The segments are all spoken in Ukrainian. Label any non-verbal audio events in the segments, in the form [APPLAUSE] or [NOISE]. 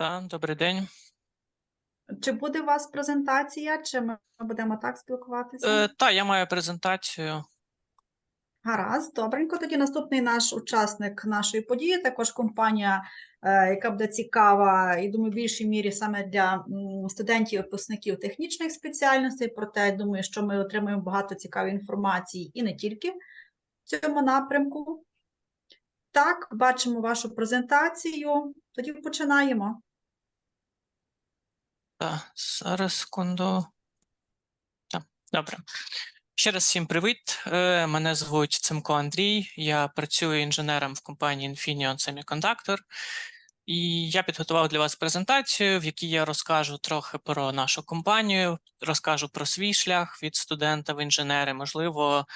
Так, добрий день. Чи буде у вас презентація, чи ми будемо так спілкуватися? Е, та, я маю презентацію. Гаразд, добренько. Тоді наступний наш учасник нашої події, також компанія, е, яка буде цікава, і думаю, в більшій мірі саме для студентів випускників технічних спеціальностей. Проте я думаю, що ми отримаємо багато цікавої інформації і не тільки в цьому напрямку. Так, бачимо вашу презентацію. Тоді починаємо. Так, зараз секунду. Так, добре. Ще раз всім привіт. Е, Мене звуть Цимко Андрій. Я працюю інженером в компанії Infineon Semiconductor. І я підготував для вас презентацію, в якій я розкажу трохи про нашу компанію, розкажу про свій шлях від студента в інженери. Можливо,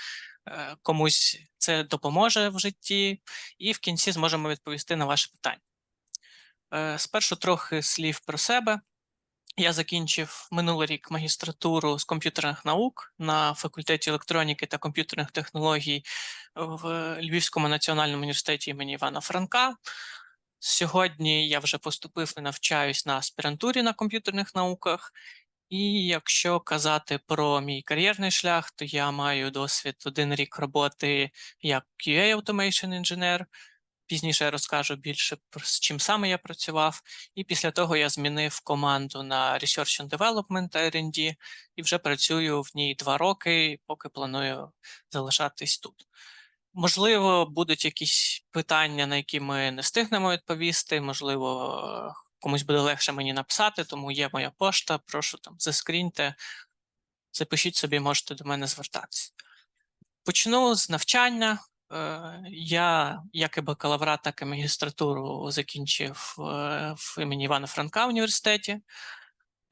е, комусь це допоможе в житті, і в кінці зможемо відповісти на ваші питання. Е, Спершу трохи слів про себе. Я закінчив минулий рік магістратуру з комп'ютерних наук на факультеті електроніки та комп'ютерних технологій в Львівському національному університеті імені Івана Франка. Сьогодні я вже поступив і навчаюсь на аспірантурі на комп'ютерних науках. І якщо казати про мій кар'єрний шлях, то я маю досвід один рік роботи як QA Automation інженер. Пізніше розкажу більше з чим саме я працював. І після того я змінив команду на Research and Development та R&D і вже працюю в ній два роки, поки планую залишатись тут. Можливо, будуть якісь питання, на які ми не встигнемо відповісти. Можливо, комусь буде легше мені написати, тому є моя пошта. Прошу там заскріньте, запишіть собі, можете до мене звертатися. Почну з навчання. Е, Я як і бакалаврат, так і магістратуру закінчив е, в імені Івана Франка в університеті.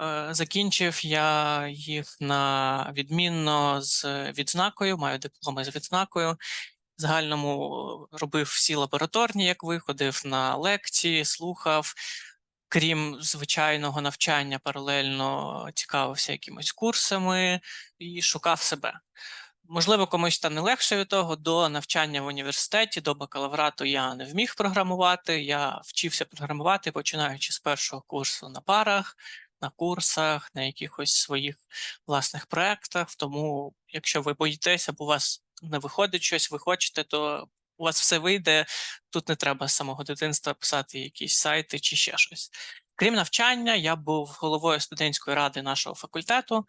Е, Закінчив я їх на відмінно з відзнакою, маю дипломи з відзнакою. Загальному робив всі лабораторні, як виходив на лекції, слухав. Крім звичайного навчання, паралельно цікавився якимись курсами і шукав себе. Можливо, комусь стане легше від того. До навчання в університеті, до бакалаврату я не вміг програмувати. Я вчився програмувати, починаючи з першого курсу на парах, на курсах, на якихось своїх власних проєктах. Тому, якщо ви боїтеся, або у вас не виходить щось, ви хочете, то у вас все вийде. Тут не треба з самого дитинства писати якісь сайти чи ще щось. Крім навчання, я був головою студентської ради нашого факультету.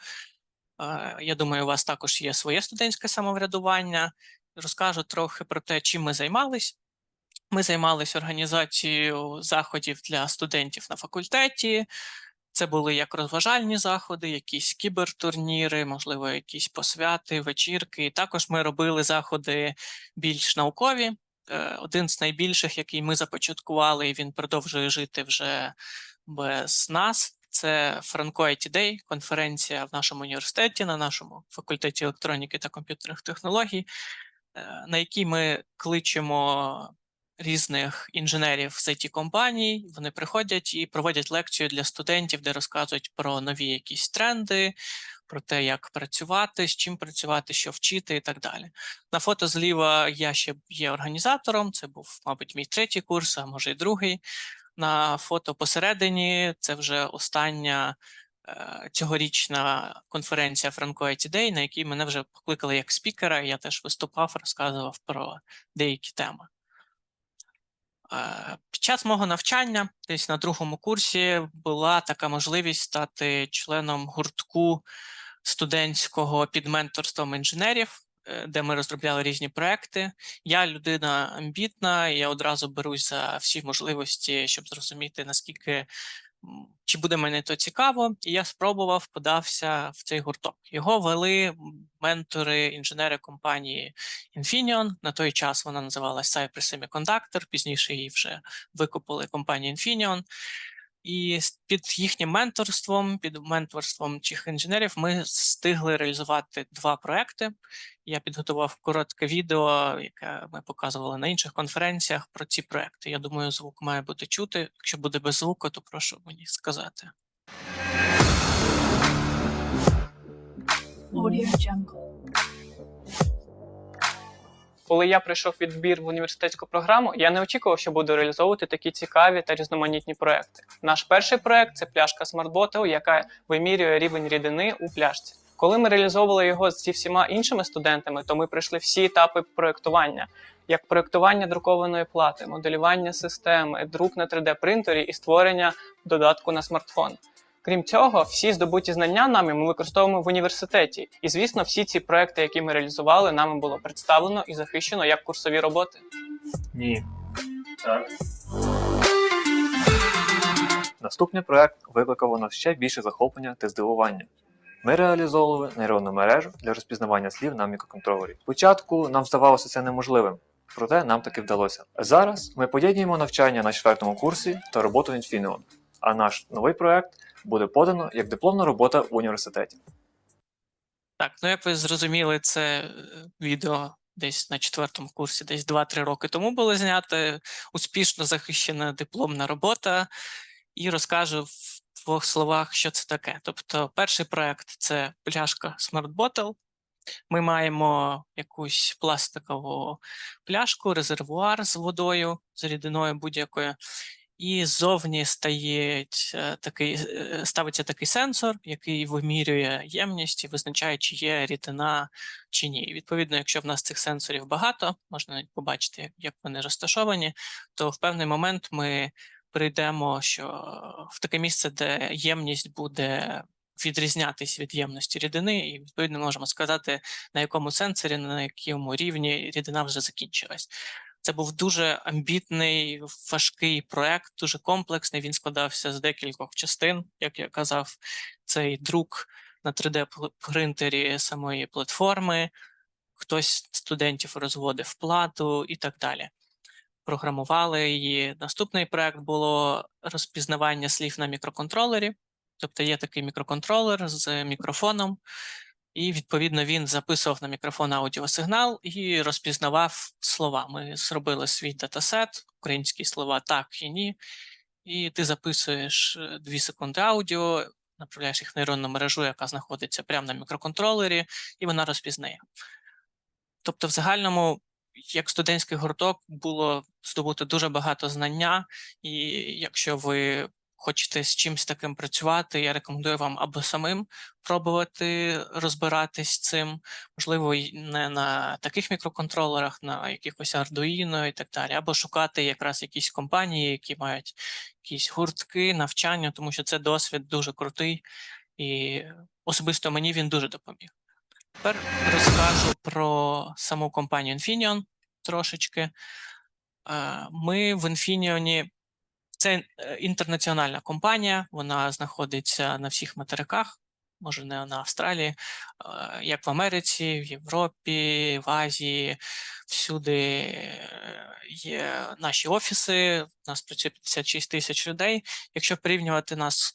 Я думаю, у вас також є своє студентське самоврядування. Розкажу трохи про те, чим ми займались. Ми займалися організацією заходів для студентів на факультеті. Це були як розважальні заходи, якісь кібертурніри, можливо, якісь посвяти, вечірки. Також ми робили заходи більш наукові. Е, Один з найбільших, який ми започаткували, і він продовжує жити вже без нас. Це Франко IT Day, конференція в нашому університеті, на нашому факультеті електроніки та комп'ютерних технологій, е, на якій ми кличемо різних інженерів з it компаній. Вони приходять і проводять лекцію для студентів, де розказують про нові якісь тренди, про те, як працювати, з чим працювати, що вчити і так далі. На фото зліва я ще є організатором. Це був, мабуть, мій третій курс, а може й другий. На фото посередині це вже остання е, цьогорічна конференція Franco Day, на якій мене вже покликали як спікера. Я теж виступав, розказував про деякі теми. Е, Під час мого навчання, десь на другому курсі, була така можливість стати членом гуртку студентського під менторством інженерів, де ми розробляли різні проекти. Я людина амбітна, я одразу берусь за всі можливості, щоб зрозуміти, наскільки чи буде мене то цікаво. І я спробував, подався в цей гурток. Його вели ментори, інженери компанії Infineon. На той час вона називалась Cypress Semiconductor, пізніше її вже викупили компанія Infineon. І під їхнім менторством, під менторством цих інженерів, ми встигли реалізувати два проекти. Я підготував коротке відео, яке ми показували на інших конференціях про ці проекти. Я думаю, звук має бути чути. Якщо буде без звуку, то прошу мені сказати. Audio Jungle. Коли я прийшов відбір в університетську програму, я не очікував, що буду реалізовувати такі цікаві та різноманітні проекти. Наш перший проект це пляшка Bottle, яка вимірює рівень рідини у пляшці. Коли ми реалізовували його зі всіма іншими студентами, то ми пройшли всі етапи проектування, як проектування друкованої плати, моделювання системи, друк на 3D принтері і створення додатку на смартфон. Крім цього, всі здобуті знання нами ми використовуємо в університеті. І звісно, всі ці проекти, які ми реалізували, нами було представлено і захищено як курсові роботи. Ні. Так. Наступний проект викликав у ще більше захоплення та здивування. Ми реалізовували нейронну мережу для розпізнавання слів на мікроконтролері. Спочатку нам здавалося це неможливим, проте нам таки вдалося. Зараз ми поєднуємо навчання на четвертому курсі та роботу Infineon, а наш новий проект буде подано як дипломна робота в університеті. Так, ну як ви зрозуміли, це е, відео десь на четвертому курсі, десь 2-3 роки тому було знято. Успішно захищена дипломна робота, і розкажу в двох словах, що це таке. Тобто, перший проект це пляшка Smart Bottle. Ми маємо якусь пластикову пляшку, резервуар з водою, з рідиною будь-якою. І ззовні стоїть е, такий, е, ставиться такий сенсор, який вимірює ємність і визначає, чи є рідина чи ні. Відповідно, якщо в нас цих сенсорів багато, можна навіть побачити, як вони розташовані, то в певний момент ми прийдемо, що в таке місце, де ємність буде відрізнятись від ємності рідини, і відповідно можемо сказати, на якому сенсорі, на якому рівні рідина вже закінчилась. Це був дуже амбітний, важкий проект, дуже комплексний. Він складався з декількох частин, як я казав, цей друк на 3D-принтері самої платформи. Хтось студентів розводив плату і так далі. Програмували її. Наступний проект було розпізнавання слів на мікроконтролері. Тобто є такий мікроконтролер з мікрофоном, і відповідно він записував на мікрофон аудіосигнал і розпізнавав слова. Ми зробили свій датасет, українські слова так і ні. І ти записуєш 2 секунди аудіо, направляєш їх в нейронну мережу, яка знаходиться прямо на мікроконтролері, і вона розпізнає. Тобто, в загальному, як студентський гурток, було здобути дуже багато знання, і якщо ви хочете з чимось таким працювати, я рекомендую вам або самим пробувати розбиратись цим, можливо, не на таких мікроконтролерах, на якихось Arduino і так далі, або шукати якраз якісь компанії, які мають якісь гуртки, навчання, тому що це досвід дуже крутий, і особисто мені він дуже допоміг. Тепер розкажу про саму компанію Infineon трошечки. Е, Ми в Infineon це е, інтернаціональна компанія, вона знаходиться на всіх материках, може не на Австралії, як в Америці, в Європі, в Азії. Всюди е, є наші офіси. У нас працює 56 тисяч людей. Якщо порівнювати нас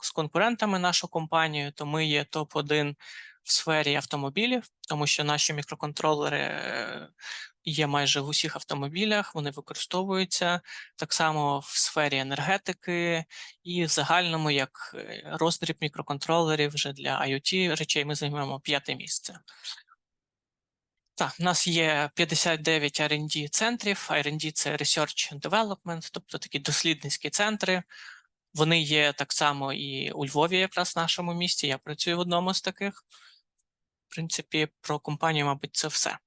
з конкурентами нашу компанію, то ми є топ-1 в сфері автомобілів, тому що наші мікроконтролери е, є майже в усіх автомобілях, вони використовуються так само в сфері енергетики і в загальному як е, роздріб мікроконтролерів вже для IoT речей ми займемо п'яте місце. Так, у нас є 59 R&D центрів. R&D – це Research and Development, тобто такі дослідницькі центри. Вони є так само і у Львові, якраз в нашому місті. Я працюю в одному з таких. В принципі, про компанію, мабуть, це все.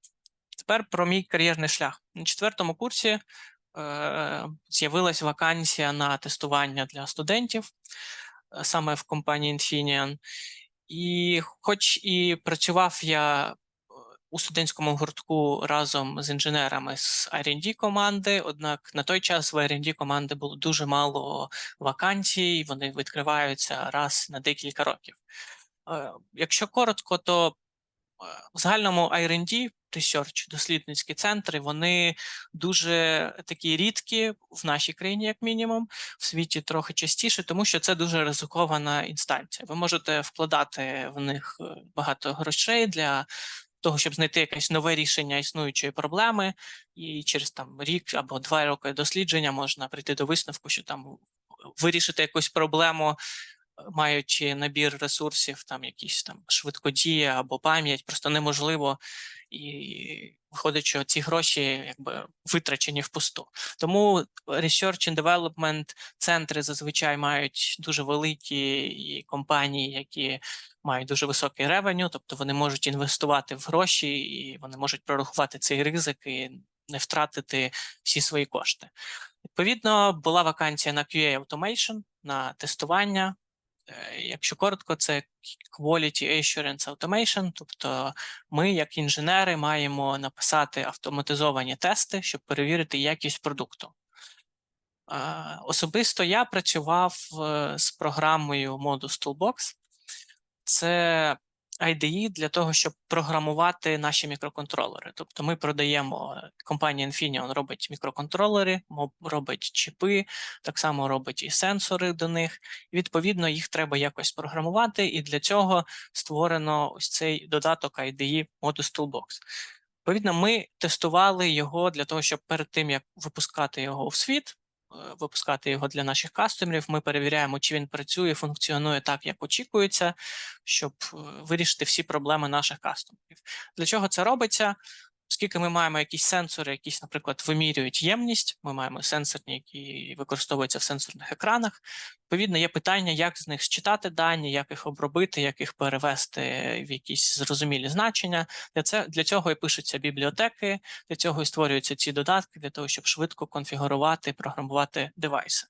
Тепер про мій кар'єрний шлях. На четвертому курсі е, з'явилась вакансія на тестування для студентів е, саме в компанії Infineon. І хоч і працював я е, у студентському гуртку разом з інженерами з R&D команди, однак на той час в R&D команди було дуже мало вакансій, вони відкриваються раз на декілька років. Е, Якщо коротко, то в загальному R&D, research, дослідницькі центри, вони дуже такі рідкі в нашій країні, як мінімум, в світі трохи частіше, тому що це дуже ризикована інстанція. Ви можете вкладати в них е, багато грошей для того, щоб знайти якесь нове рішення існуючої проблеми, і через там рік або два роки дослідження можна прийти до висновку, що там вирішити якусь проблему, маючи набір ресурсів, там якісь там швидкодія або пам'ять, просто неможливо. і виходить, що ці гроші якби витрачені впусту. Тому research and development центри зазвичай мають дуже великі і компанії, які мають дуже високий ревеню, тобто вони можуть інвестувати в гроші і вони можуть прорахувати цей ризик і не втратити всі свої кошти. Відповідно, була вакансія на QA Automation, на тестування. Е, Якщо коротко, це Quality Assurance Automation, тобто ми, як інженери, маємо написати автоматизовані тести, щоб перевірити якість продукту. Е, Особисто я працював е, з програмою Modus Toolbox. Це IDE для того, щоб програмувати наші мікроконтролери. Тобто ми продаємо, е, компанія Infineon робить мікроконтролери, робить чіпи, так само робить і сенсори до них. І, відповідно, їх треба якось програмувати, і для цього створено ось цей додаток IDE Modus Toolbox. Відповідно, ми тестували його для того, щоб перед тим як випускати його в світ, випускати його для наших кастомерів, ми перевіряємо, чи він працює, функціонує так, як очікується, щоб е, вирішити всі проблеми наших кастомерів. Для чого це робиться? Оскільки ми маємо якісь сенсори, якісь, наприклад, вимірюють ємність, ми маємо сенсорні, які використовуються в сенсорних екранах. Відповідно, є питання, як з них считати дані, як їх обробити, як їх перевести в якісь зрозумілі значення. Для це для цього і пишуться бібліотеки, для цього і створюються ці додатки, для того, щоб швидко конфігурувати, програмувати девайси.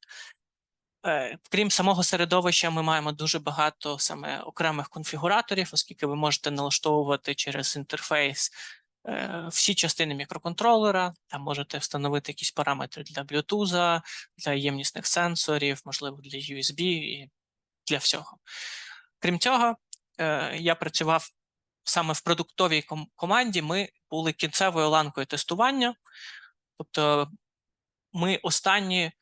Е, Крім самого середовища, ми маємо дуже багато саме окремих конфігураторів, оскільки ви можете налаштовувати через інтерфейс всі частини мікроконтролера. Там можете встановити якісь параметри для Bluetooth, для ємнісних сенсорів, можливо, для USB і для всього. Крім цього, е, я працював саме в продуктовій команді. Ми були кінцевою ланкою тестування, тобто ми останні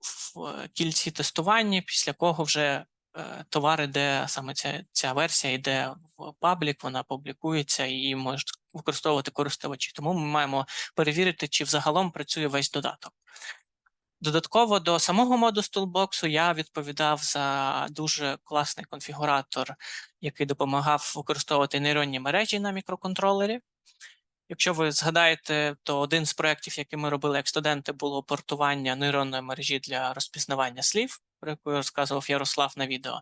в е, кільці тестування, після кого вже е, товар іде, саме ця, ця версія йде в паблік, вона публікується і можуть використовувати користувачі. Тому ми маємо перевірити, чи взагалом працює весь додаток. Додатково до самого моду Toolbox я відповідав за дуже класний конфігуратор, який допомагав використовувати нейронні мережі на мікроконтролері. Якщо ви згадаєте, то один з проєктів, який ми робили як студенти, було портування нейронної мережі для розпізнавання слів, про яку розказував Ярослав на відео.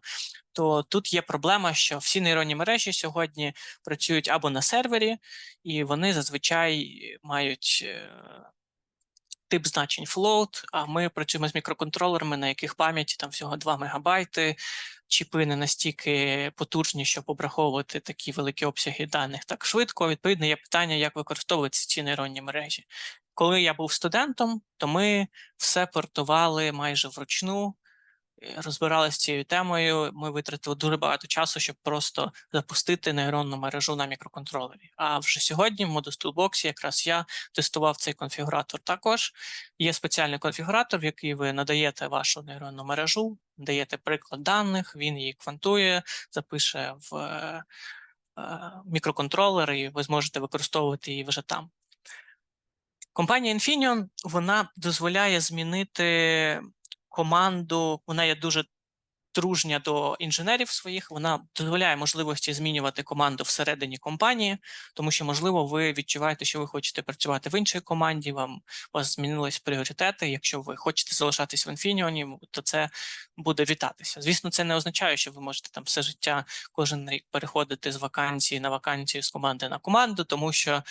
То тут є проблема, що всі нейронні мережі сьогодні працюють або на сервері, і вони зазвичай мають е, тип значень float, а ми працюємо з мікроконтролерами, на яких пам'яті там всього 2 мегабайти, чіпи не настільки потужні, щоб обраховувати такі великі обсяги даних так швидко. Відповідно, є питання, як використовуються ці нейронні мережі. Коли я був студентом, то ми все портували майже вручну, розбиралися цією темою. Ми витратили дуже багато часу, щоб просто запустити нейронну мережу на мікроконтролері. А вже сьогодні в Modus Toolbox якраз я тестував цей конфігуратор також. Є спеціальний конфігуратор, в який ви надаєте вашу нейронну мережу, даєте приклад даних, він її квантує, запише в е, е, мікроконтролер, і ви зможете використовувати її вже там. Компанія Infineon вона дозволяє змінити команду, вона є дуже дружня до інженерів своїх, вона дозволяє можливості змінювати команду всередині компанії, тому що, можливо, ви відчуваєте, що ви хочете працювати в іншій команді, вам у вас змінились пріоритети. Якщо ви хочете залишатись в Infineon, то це буде вітатися. Звісно, це не означає, що ви можете там все життя кожен рік переходити з вакансії на вакансію, з команди на команду, тому що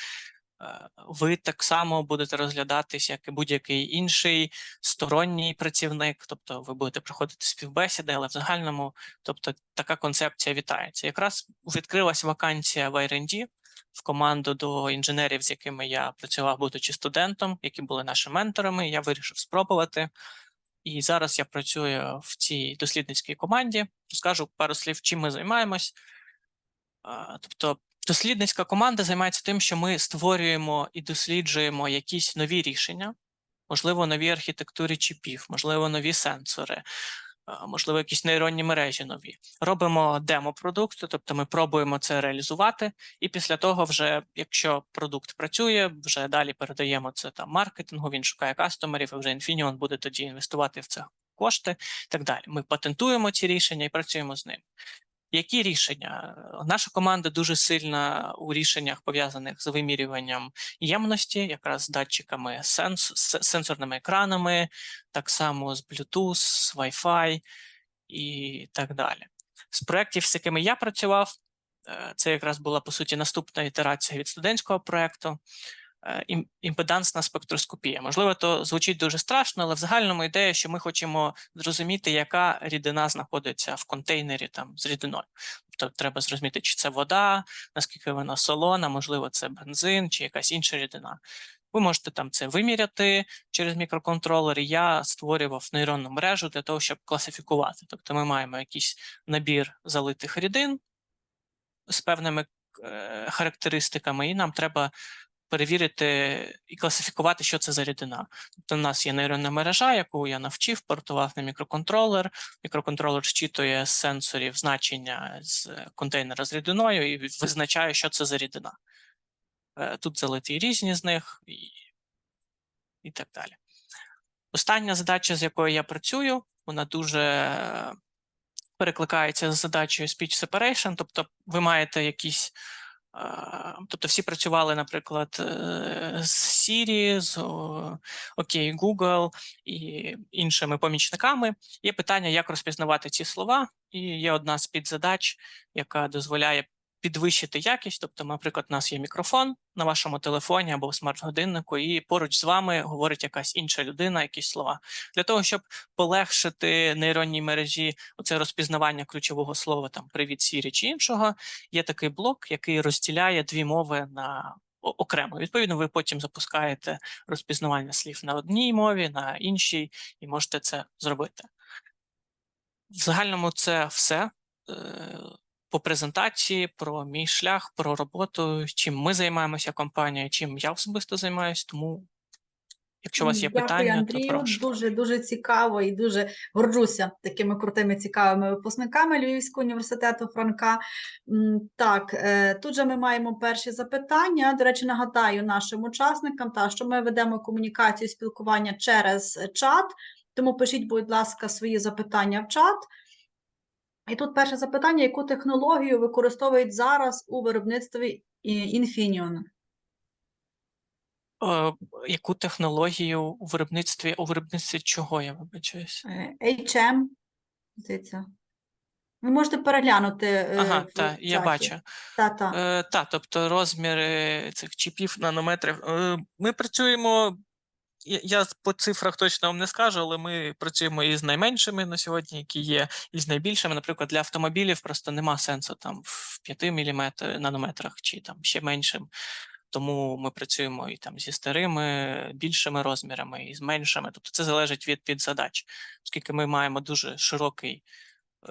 ви так само будете розглядатись, як і будь-який інший сторонній працівник, тобто ви будете проходити співбесіди, але в загальному, тобто така концепція вітається. Якраз відкрилась вакансія в R&D в команду до інженерів, з якими я працював, будучи студентом, які були нашими менторами. Я вирішив спробувати. І зараз я працюю в цій дослідницькій команді. Розкажу пару слів, чим ми займаємось. Тобто, дослідницька команда займається тим, що ми створюємо і досліджуємо якісь нові рішення, можливо, нові архітектури чіпів, можливо, нові сенсори, можливо, якісь нейронні мережі нові. Робимо демо-продукти, тобто ми пробуємо це реалізувати, і після того, вже якщо продукт працює, вже далі передаємо це там маркетингу, він шукає кастомерів, і вже Infineon буде тоді інвестувати в це кошти і так далі. Ми патентуємо ці рішення і працюємо з ними. Які рішення? Наша команда дуже сильна у рішеннях пов'язаних з вимірюванням ємності, якраз з датчиками сенс, с- сенсорними екранами, так само з Bluetooth, з Wi-Fi і так далі. З проєктів, з якими я працював, е, це якраз була по суті наступна ітерація від студентського проєкту. Е, ім- Імпедансна спектроскопія. Можливо, то звучить дуже страшно, але в загальному ідея, що ми хочемо зрозуміти, яка рідина знаходиться в контейнері там з рідиною. Тобто треба зрозуміти, чи це вода, наскільки вона солона, можливо, це бензин чи якась інша рідина. Ви можете там це виміряти через мікроконтролер. Я створював нейронну мережу для того, щоб класифікувати. Тобто ми маємо якийсь набір залитих рідин з певними е, характеристиками, і нам треба перевірити і класифікувати, що це за рідина. Тобто, у нас є нейронна мережа, яку я навчив, портував на мікроконтролер. Мікроконтролер зчитує з сенсорів значення з контейнера з рідиною і визначає, що це за рідина. Е, Тут залиті різні з них і, і так далі. Остання задача, з якою я працюю, вона дуже перекликається з задачею speech separation, тобто ви маєте якісь. Тобто всі працювали, наприклад, е, з Siri, з OK Google і іншими помічниками. Є питання, як розпізнавати ці слова, і є одна з підзадач, яка дозволяє підвищити якість. Тобто, наприклад, у нас є мікрофон на вашому телефоні або смарт-годиннику, і поруч з вами говорить якась інша людина, якісь слова. Для того, щоб полегшити нейронній мережі оце розпізнавання ключового слова, там привіт Сірі чи іншого, є такий блок, який розділяє дві мови на окремо. Відповідно, ви потім запускаєте розпізнавання слів на одній мові, на іншій, і можете це зробити. В загальному це все. По презентації про мій шлях, про роботу, чим ми займаємося компанією, чим я особисто займаюся. Тому, якщо у вас є Дякую, питання, Андрію. то прошу. Дуже дуже цікаво і дуже горджуся такими крутими цікавими випускниками Львівського університету Франка. Так, е, тут же ми маємо перші запитання. До речі, нагадаю нашим учасникам, та що ми ведемо комунікацію спілкування через чат. Тому пишіть, будь ласка, свої запитання в чат. І тут перше запитання: яку технологію використовують зараз у виробництві Infineon? Е, яку технологію у виробництві, у виробництві чого я вибачаюсь? HM, здається. Ви можете переглянути. е, Ага, так, я бачу. Та, та. Е, та, тобто розміри цих чіпів, нанометрів. Е, ми працюємо. Я, по цифрах точно вам не скажу, але ми працюємо із найменшими на сьогодні, які є, і з найбільшими. Наприклад, для автомобілів просто нема сенсу там в 5 мм нанометрах чи там ще меншим. Тому ми працюємо і там зі старими, більшими розмірами, і з меншими. Тобто це залежить від, від задач, оскільки ми маємо дуже широкий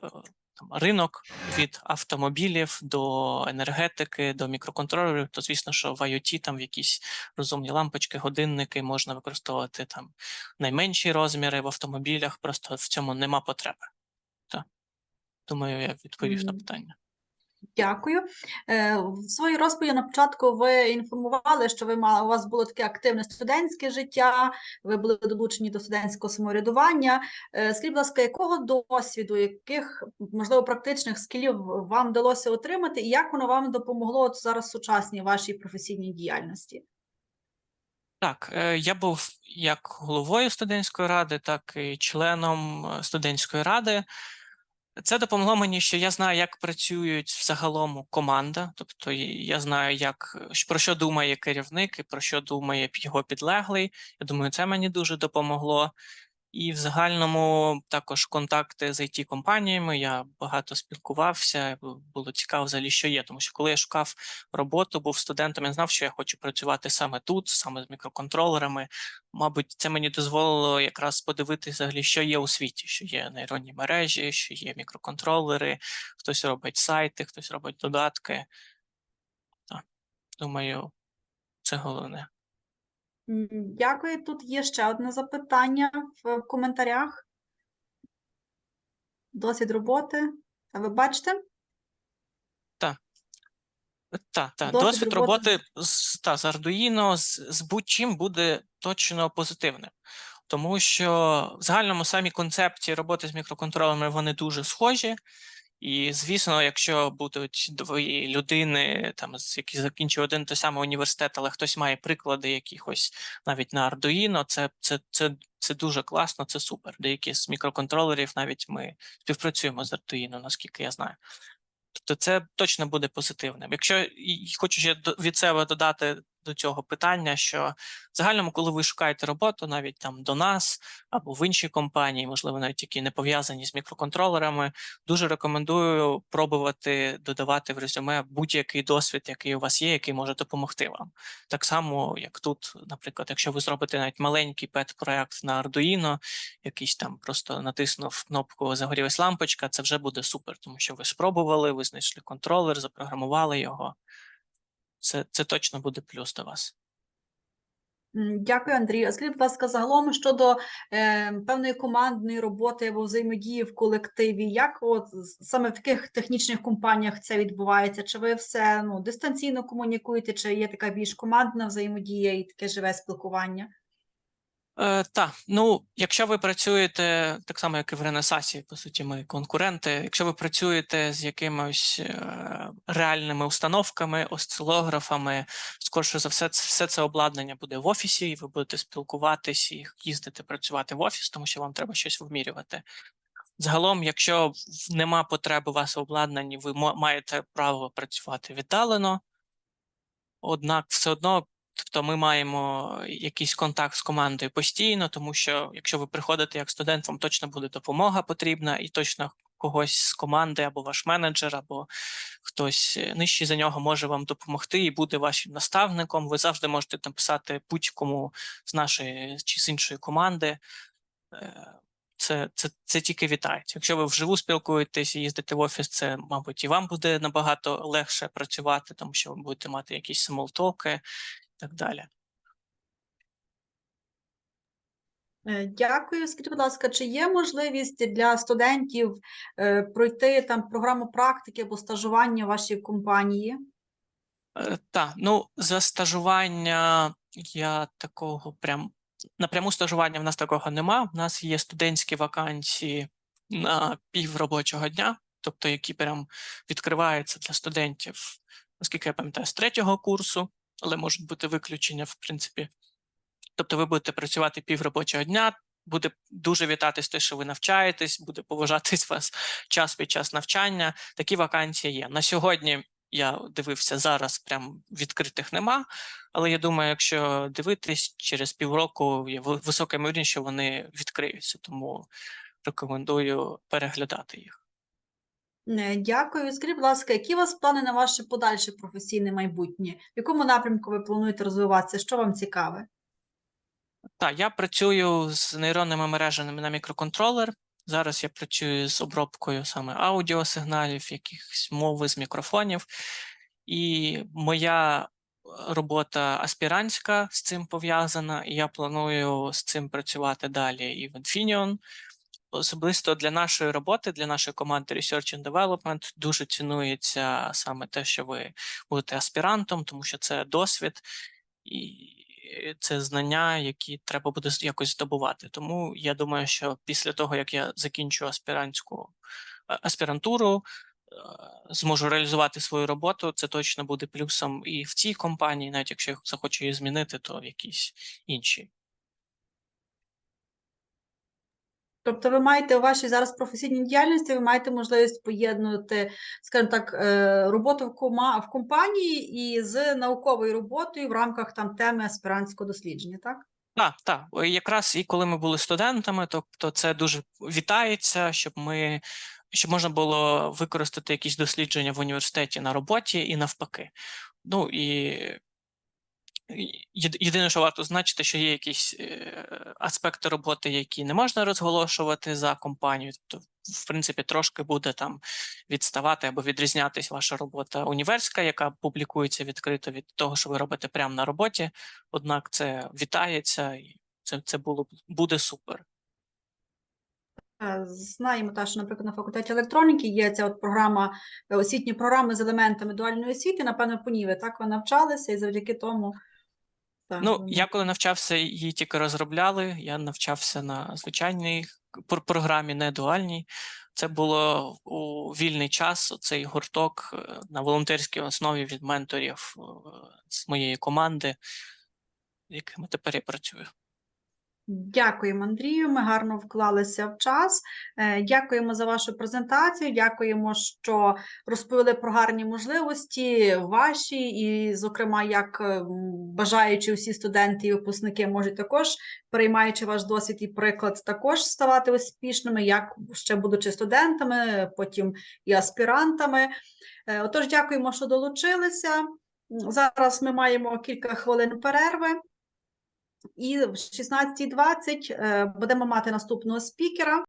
е, там, ринок від автомобілів до енергетики, до мікроконтролерів, то звісно, що в IoT там в якісь розумні лампочки, годинники можна використовувати там найменші розміри в автомобілях, просто в цьому нема потреби. Так. Думаю, я відповів на питання. Дякую. Е, В своїй розповіді на початку ви інформували, що ви мали, у вас було таке активне студентське життя, ви були долучені до студентського самоврядування. Е, Скажіть, будь ласка, якого досвіду, яких, можливо, практичних скілів вам вдалося отримати, і як воно вам допомогло от зараз сучасній вашій професійній діяльності? Так, е, я був як головою студентської ради, так і членом студентської ради. Це допомогло мені, що я знаю, як працюють взагалом команда. Тобто я знаю, як про що думає керівник і про що думає його підлеглий. Я думаю, це мені дуже допомогло. І в загальному також контакти з it компаніями Я багато спілкувався. Було цікаво взагалі, що є. Тому що коли я шукав роботу, був студентом, я знав, що я хочу працювати саме тут, саме з мікроконтролерами. Мабуть, це мені дозволило якраз подивитися, взагалі, що є у світі, що є нейронні мережі, що є мікроконтролери, хтось робить сайти, хтось робить додатки. Так, думаю, це головне. Дякую. Тут є ще одне запитання в коментарях. Досвід роботи. А ви бачите? Так, так, Досвід досвід роботи. роботи з, та, з Arduino, з, з будь-чим буде точно позитивним. Тому що в загальному самі концепції роботи з мікроконтролерами вони дуже схожі, І звісно, якщо будуть дві людини, там які закінчують один той самий університет, але хтось має приклади якихось навіть на Arduino, це, це, це, це дуже класно, це супер. Деякі з мікроконтролерів навіть ми співпрацюємо з Arduino, наскільки я знаю. Тобто це точно буде позитивним. Якщо і хочу ще від себе додати до цього питання, що в загальному, коли ви шукаєте роботу, навіть там до нас або в іншій компанії, можливо, навіть які не пов'язані з мікроконтролерами, дуже рекомендую пробувати додавати в резюме будь-який досвід, який у вас є, який може допомогти вам. Так само, як тут, наприклад, якщо ви зробите навіть маленький пет-проект на Arduino, якийсь там просто натиснув кнопку Загорілась лампочка, це вже буде супер, тому що ви спробували, ви знайшли контролер, запрограмували його. Це, це точно буде плюс до вас. Дякую, Андрій. А Скажіть, будь ласка, загалом щодо е, певної командної роботи або взаємодії в колективі, як от саме в таких технічних компаніях це відбувається? Чи ви все ну, дистанційно комунікуєте, чи є така більш командна взаємодія і таке живе спілкування? Е, так, ну якщо ви працюєте так само, як і в Ренесасі, по суті, ми конкуренти. Якщо ви працюєте з якимись е, реальними установками, осцилографами, скорше за все, все це обладнання буде в офісі, і ви будете спілкуватись і їздити працювати в офіс, тому що вам треба щось вимірювати. Загалом, якщо нема потреби у вас в обладнанні, ви маєте право працювати віддалено. Однак все одно, тобто ми маємо якийсь контакт з командою постійно, тому що якщо ви приходите як студент, вам точно буде допомога потрібна, і точно когось з команди, або ваш менеджер, або хтось е, нижчий за нього може вам допомогти і буде вашим наставником. Ви завжди можете написати будь-кому з нашої чи з іншої команди. Е, Це, це, це тільки вітається. Якщо ви вживу спілкуєтесь і їздите в офіс, це, мабуть, і вам буде набагато легше працювати, тому що ви будете мати якісь смолтоки і так далі. Е, Дякую. Скажіть, будь ласка, чи є можливість для студентів е, пройти там програму практики або стажування в вашій компанії? Е, Так, ну за стажування я такого прям напряму стажування в нас такого нема. У нас є студентські вакансії на пів робочого дня, тобто які прям відкриваються для студентів, наскільки я пам'ятаю, з третього курсу, але можуть бути виключення, в принципі. Тобто ви будете працювати пів робочого дня, буде дуже вітатись те, що ви навчаєтесь, буде поважатись [LAUGHS] вас час під час навчання. Такі вакансії є. На сьогодні я дивився зараз, прям відкритих нема. Але я думаю, якщо дивитись через півроку, є ви- висока ймовірність, що вони відкриються, тому рекомендую переглядати їх. Е, Дякую. Скажіть, будь ласка, які у вас плани на ваше подальше професійне майбутнє? В якому напрямку ви плануєте розвиватися? Що вам цікаве? Так, я працюю з нейронними мережами на мікроконтролер. Зараз я працюю з обробкою саме аудіосигналів, якихось мови з мікрофонів. І моя робота аспірантська з цим пов'язана, і я планую з цим працювати далі і в Infineon. Особисто для нашої роботи, для нашої команди Research and Development дуже цінується саме те, що ви будете аспірантом, тому що це досвід і це знання, які треба буде якось здобувати. Тому я думаю, що після того, як я закінчу аспірантську аспірантуру, е, зможу реалізувати свою роботу, це точно буде плюсом і в цій компанії, навіть якщо я захочу її змінити, то в якійсь іншій. Тобто ви маєте у вашій зараз професійній діяльності, ви маєте можливість поєднувати, скажімо так, е, роботу в, кома, в компанії і з науковою роботою в рамках там теми аспірантського дослідження, так? Так, так. Якраз і коли ми були студентами, тобто це дуже вітається, щоб ми щоб можна було використати якісь дослідження в університеті на роботі і навпаки. Ну і єдине, що варто значити, що є якісь е, аспекти роботи, які не можна розголошувати за компанію. Тобто, в принципі, трошки буде там відставати або відрізнятись ваша робота універська, яка публікується відкрито від того, що ви робите прямо на роботі. Однак це вітається, і це, це було буде супер. Е, Знаємо, та, що, наприклад, на факультеті електроніки є ця от програма, е, освітні програми з елементами дуальної освіти, напевно, по так ви навчалися, і завдяки тому Так, Ну, я коли навчався, її тільки розробляли. Я навчався на звичайній програмі, не дуальній. Це було у вільний час. Цей гурток е, на волонтерській основі від менторів е, з моєї команди, з якими тепер я працюю. Дякуємо, Андрію. Ми гарно вклалися в час. Е, Дякуємо за вашу презентацію. Дякуємо, що розповіли про гарні можливості ваші, і, зокрема, як е, бажаючи всі студенти і випускники можуть також, переймаючи ваш досвід і приклад, також ставати успішними, як ще будучи студентами, потім і аспірантами. Е, Отож, дякуємо, що долучилися. Зараз ми маємо кілька хвилин перерви. І в 16.20 е, будемо мати наступного спікера.